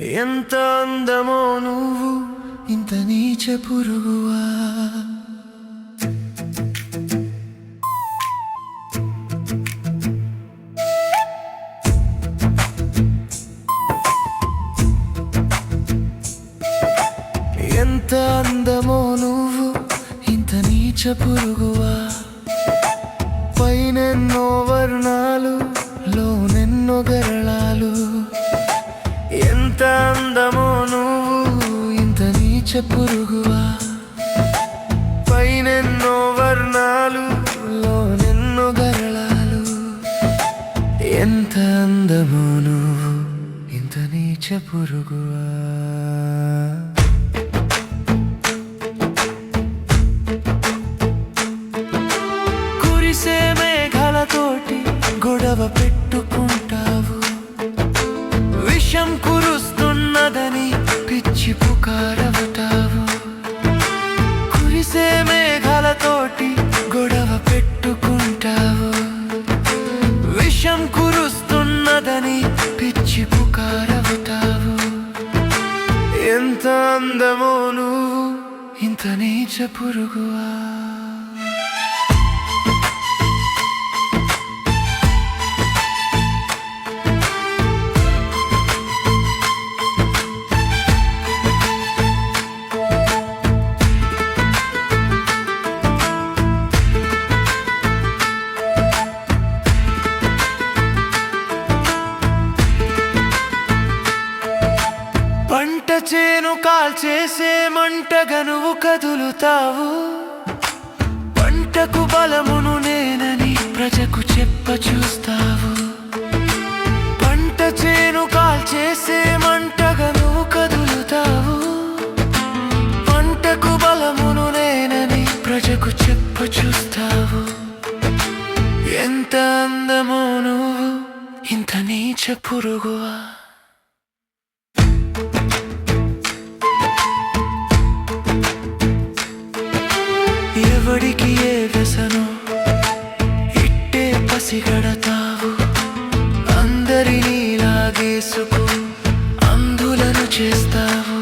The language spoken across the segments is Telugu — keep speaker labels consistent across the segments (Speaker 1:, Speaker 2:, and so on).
Speaker 1: ఎంత అందమో నువ్వు ఇంత నీచ పురుగువా? ఎంత అందమో నువ్వు ఇంత నీచ పురుగువా? పైనెన్నో వర్ణాలు లోనెన్నో గరళాలు నీచ పురుగువా? పైనెన్నో వర్ణాలు లోనెన్నో గరళాలు. ఎంత అందమో ఇంత నీచ పురుగువా? కురిసే మేఘాలతోటి గొడవ పెట్టుకుంటావు. విషం కురు విషం కురుస్తున్నదని పిచ్చి పుకారవుతావు. ఎంత అందమోను ఇంత నీచ పురుగువా? కాల్చేసే మంటగా నువ్వు కదులుతావు. పంటకు బలమును నేనని ప్రజకు చెప్ప చూస్తావు. పంట చేను కాల్చేసే మంటగా నువ్వు కదులుతావు. పంటకు బలమును నేనని ప్రజకు చెప్ప చూస్తావు. ఎంత అందమో నువ్వు ఇంత నీచ పురుగువా? చేస్తావు?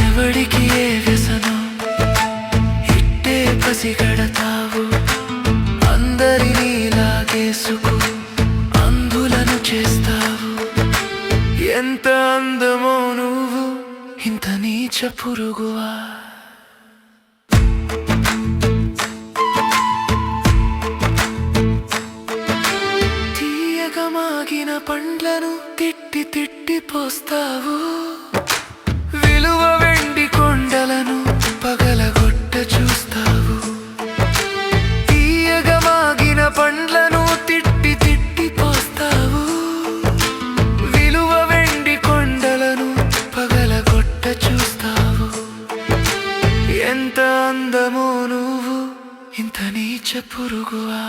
Speaker 1: ఎవడికి ఏ వ్యసనం? ఇట్టే పసిగడతావు అందరినీ లాగేసుకు అంధులను చేస్తావు. ఎంత అందమో నువ్వు ఇంత నీచ పురుగువా? తిట్టి పోస్తావు విలువ వెండి కొండలను పగలగొట్ట చూస్తావు. తీయగా మాగిన పండ్లను తిట్టి తిట్టి పోస్తావు విలువ వెండి కొండలను పగలగొట్ట చూస్తావు. ఎంత అందమో నువ్వు ఇంత నీచ పురుగువా?